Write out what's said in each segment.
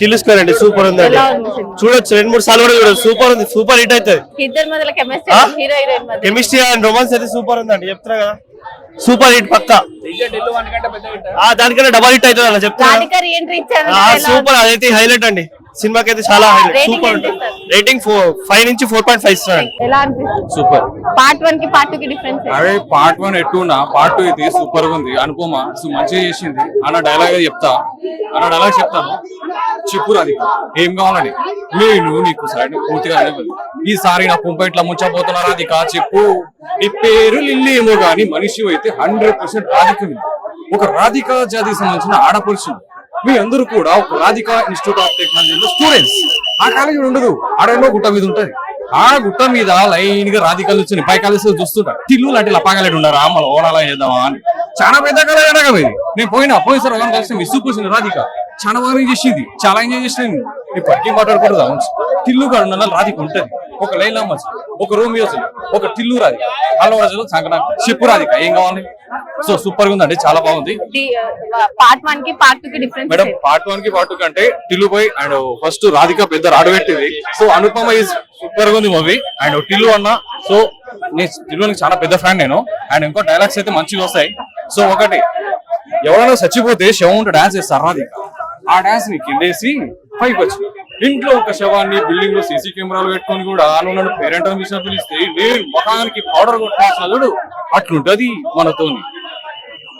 తెలుసుకోరండి super ఉంది cinema? చూడొచ్చు రెండు మూడు సార్లు కూడా చూడొచ్చు. సూపర్ ఉంది సూపర్ హిట్ అవుతుంది. కెమిస్ట్రీ అండ్ రొమాన్స్ అయితే సూపర్ ఉందండి చెప్తున్నా కదా. సూపర్ హిట్ పక్క. ఆ దానికన్నా డబల్ హిట్ అవుతుంది రీఎంట్రీ ఇచ్చారు సూపర్ అదైతే హైలైట్ అండి. సినిమాకి అయితే చాలా సూపర్? రేటింగ్ ఫోర్ ఫైవ్ నుంచి ఫోర్ పాయింట్ ఫైవ్ ఇస్తాను ఎలా అనిపిస్తుంది? సూపర్. పార్ట్ వన్కి పార్ట్ టూ కి డిఫరెన్స్ అదే పార్ట్ వన్ ఎట్టున్నా పార్ట్ టూ ఇది సూపర్గా ఉంది. అనుపమ సో మంచిగా చేసింది. అన్న డైలాగ్ చెప్తా. అన్న డైలాగ్ చెప్తాను. చెప్పు అది ఏం కావాలని? నేను నీకు సరైన పూర్తిగా. ఈసారి నా కుంప ఇట్లా ముంచబోతున్నా రాధిక చెప్పు. నీ పేరు లిల్లీ ఏమో గానీ మనిషి అయితే హండ్రెడ్ పర్సెంట్ రాధిక ఉంది. ఒక రాధిక జాతికి సంబంధించిన ఆడపడుచు మీ అందరూ కూడా ఒక రాధిక ఇన్స్టిట్యూట్ ఆఫ్ టెక్నాలజీలో స్టూడెంట్స్. ఆ కాలేజీ ఉండదు. ఆడేమో గుట్ట మీద ఉంటుంది. ఆ గుట్ట మీద లైన్గా రాధికాలు వచ్చి పై కాలేజీ చూస్తుంటారు. తిల్లు లాంటి లపాగాలేడు ఉన్నారు మన ఓనాలా చేద్దామా అని. చాలా పెద్ద కాలేజ్ ఎడగం ఇది నేను పోయినా సార్ ఎవరైనా కలిసి మిస్ కూర్చుని రాధిక. చాలా బాగా చేసింది. చాలా ఎంజాయ్ చేసింది. ఇప్పటికీ మాట్లాడకూడదు తిల్లు కాడు రాధిక ఉంటది. ఒక లైన్ అమ్మ ఒక రోమియోస్ ఒక తిల్లు రాధిక. అల్లవరాజులో సంకనా. చెప్పు రాధిక ఏం కావాలి? సో సూపర్గా ఉందండి చాలా బాగుంది పార్ట్ వన్కి పార్ట్ టూ కి డిఫరెన్స్ మేడం పార్ట్ వన్కి పార్ట్ టూ కంటే Tillu boy and first Radhika పెద్ద రాడు పెట్టింది సో అనుపమ ఇస్ సూపర్గా ఉంది మూవీ అండ్ టిల్లు అన్న సో నేను టిల్లుకి చాలా పెద్ద ఫ్యాన్ నేను. అండ్ ఇంకో డైలాగ్స్ అయితే మంచిగా వస్తాయి. సో ఒకటి ఎవరైనా చచ్చిపోతే శవం ఉంటే డాన్స్ చేస్తారు రాధిక. ఆ డాన్స్ని కిందేసి పైకి వచ్చి ఇంట్లో ఒక శవాన్ని బిల్డింగ్లో సీసీ కెమెరాలు పెట్టుకొని కూడా నన్ను పేరెంట్ విషయం పిలిస్తే నేను ముఖానికి పౌడర్ కొట్టాల్సిన చూడు అట్లుంటది మనతోని.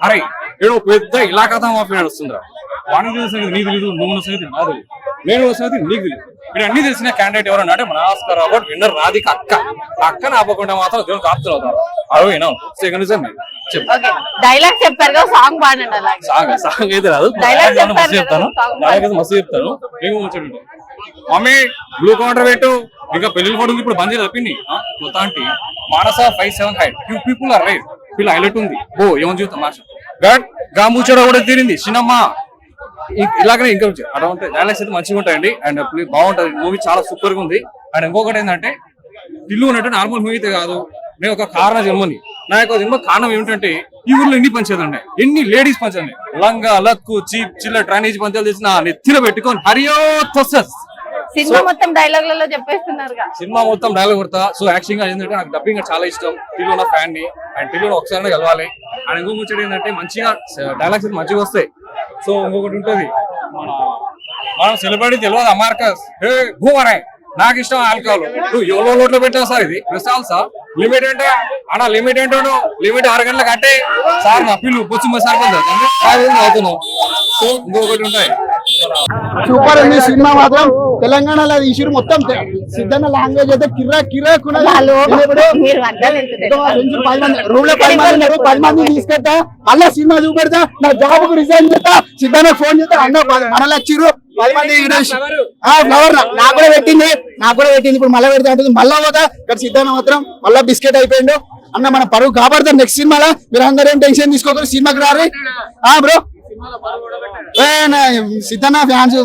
అరే ఏదో పెద్ద ఇలాఖా మాఫీ నడుస్తుందిరా వానికి తెలిసిన సంగతి నీకు తెలియదు నువ్వు ఉన్న సంగతి నాకు తెలియదు. నేను ఉన్న సంగతి నీకు తెలియదు. ఇక్కడ అన్ని తెలిసిన క్యాండిడేట్ ఎవరన్నా అంటే మన ఆస్కర్ అవార్డ్ విన్నర్ రాధిక అక్క. అక్కని ఆపకుండా మాత్రం దేవుడు కాపుతులు అవుతారు. అరవై సెకండ్ ఓకే డైలాగ్ చెప్పారు సాంగ్ పాడండి సాంగ్ సాంగ్ అయితే రాదు. మస్తు చెప్తాను. డైలాగ్ అయితే మస్తు చెప్తాను. ముచ్చట మమ్మీ బ్లూ కౌంటర్ పెట్టు. ఇంకా పెళ్ళి కూడా ఉంది ఇప్పుడు బంద్ చేసి చెప్పింది కొత్త aunty. Manasa five seven height people are right వీళ్ళు హైలైట్ ఉంది. ఓ ఏమని చూస్తాం మాష గట్గా ముచ్చట కూడా తీరింది. ఇ- ఇలాగనే ఇంకా అటువంటి డైలాగ్స్ అయితే మంచిగా ఉంటాయండి. అండ్ బాగుంటది. మూవీ చాలా సూపర్గా ఉంది. అండ్ ఇంకొకటి ఏంటంటే ఇల్లు ఉన్నట్టు నార్మల్ మూవీ అయితే కాదు. నేను ఒక కారణ జన్మని. నా యొక్క జన్మ కారణం ఏమిటంటే ఈ ఊర్లో ఎన్ని పంచాయతీలు ఉన్నాయి? ఎన్ని లేడీస్ పంచాయతీ లంగా లక్కు చీప్ చిల్ల డ్రైనేజ్ పంచాయతీలు చేసిన నెత్తిన పెట్టుకొని హరియో సినిమా మొత్తం డైలాగ్లలో సినిమా మొత్తం డైలాగ్ కొడతా. సో యాక్షన్గా ఏంటంటే నాకు డబ్బింగ్ చాలా ఇష్టం. టీలో నా ఫ్యాన్ని. అండ్ టీలో ఒకసారి కలవాలి. అండ్ ఇంకో ముచ్చట ఏంటంటే మంచిగా డైలాగ్స్ మంచిగా వస్తాయి. సో ఇంకొకటి ఉంటుంది మన మనం సెలబ్రిటీ తెలియదు అమార్కస్ హే భూమరే నాకు ఇష్టం ఆల్కహాల్ నువ్వు ఎవరో నోట్లో పెట్టావు సార్ ఇది? ప్రసాద్ సార్. లిమిట్ అంటే అన్న లిమిట్ ఏంటో లిమిట్ ఆరు గంటలకు అంటే సార్ నా పిల్లు పొచ్చు సార్ అవుతున్నావు సో ఇంకొకటి ఉంటాయి. సూపర్ ఉంది సినిమా మాత్రం. తెలంగాణలో ఇష్యూ మొత్తం. సిద్ధన్న లాంగ్వేజ్ అయితే కిర్రా కిర్రా రూమ్లో పది మంది ఉన్నారు. పది మంది తీసుకెళ్తా. మళ్ళా సినిమా చూపెడతా. నా జాబ్కు రిజైన్ చేస్తా. సిద్ధన్న ఫోన్ చేస్తా. అన్న మనలు వచ్చిర్రు పది మంది ఆ ఫ్లవర్ నాకు కూడా పెట్టింది. నాకు కూడా పెట్టింది. ఇప్పుడు మళ్ళీ పెడతా ఉంటుంది మళ్ళా పోతా. ఇక్కడ సిద్ధన్న మాత్రం మళ్ళా బిస్కెట్ అయిపోయిండు. అన్న మన పరువు కాపాడతాం నెక్స్ట్ సినిమాలో. మీరు అందరూ ఏం టెన్షన్ తీసుకోకరు సినిమాకి రారు. ఆ బ్రో సిద్ధన్న ఫ్యాన్స్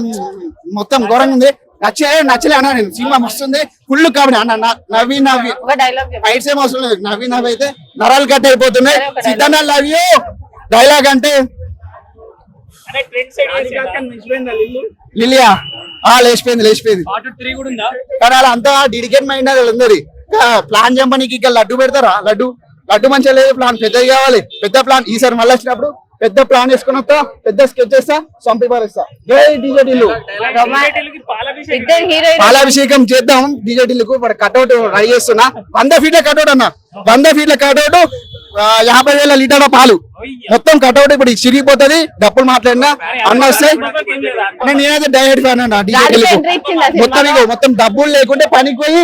మొత్తం ఘోరంగా ఉంది. నచ్చలే నచ్చలే అన్న నేను సినిమా మస్తుంది ఫుల్ కాబట్టి అన్న నవ్వి నవ్వి. ఒక డైలాగ్ చెప్పండి ఫైట్స్ ఏం అవసరం లేదు. నవ్వి నవ్వి అయితే నరాలు కట్ అయిపోతున్నాయి. Siddhanna love you. డైలాగ్ అంటే? లిలియా ఆ లేచిపోయింది లేచిపోయింది. కానీ అలా అంతా డెడికేట్ మైండ్ అది అందరి ప్లాన్ చంపనీకి ఇక్కడ లడ్డు పెడతారా? లడ్డు? లడ్డు మంచిగా లేదు ప్లాన్ పెద్దది కావాలి. పెద్ద ప్లాన్ ఈసారి మళ్ళీ వచ్చినప్పుడు పెద్ద ప్లాన్ వేసుకుని వస్తా పెద్ద స్కెచ్ చేస్తా చంపి పారేస్తా. జై డిజెటిల్లు పాలాభిషేకం చేద్దాం డిజెటిల్కు ఇప్పుడు కట్అవుట్ రెడీ చేస్తున్నా. వంద ఫీట్ల కట్అవుట్ అన్న. వంద ఫీట్ల కట్అవుట్ యాభై వేల లీటర్ల పాలు. మొత్తం కట్అవుట్ ఇప్పుడు చిరిగిపోతది. డప్పులు మాట్లాడినా అన్న వస్తాయి నేను నేనైతే డైరెక్ట్ ఫ్యాన్ అన్న మొత్తం? ఇగో మొత్తం డబ్బులు లేకుంటే పనికి పోయి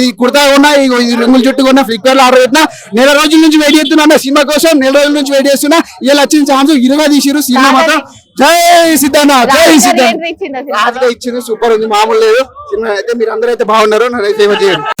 ఈ కుర్తా ఉన్నా ఈ రింగులు చుట్టూ ఉన్న ఫ్లిప్కార్ట్ ఆర్డర్ పెట్టినా నెల రోజుల నుంచి వెయిట్ చేస్తున్నా అన్న సినిమా కోసం నెల రోజుల నుంచి వెయిట్ చేస్తున్నా ఇలా వచ్చిన ఛాన్స్ ఇరుగా తీసిరు సినిమా మాత్రం. జై సిద్ధన్న జై సిద్ధన్న. re-entry ఇచ్చిందా సూపర్ ఉంది మామూలు లేదు. సినిమా అయితే మీరు అందరూ అయితే బాగున్నారు నన్ను అయితే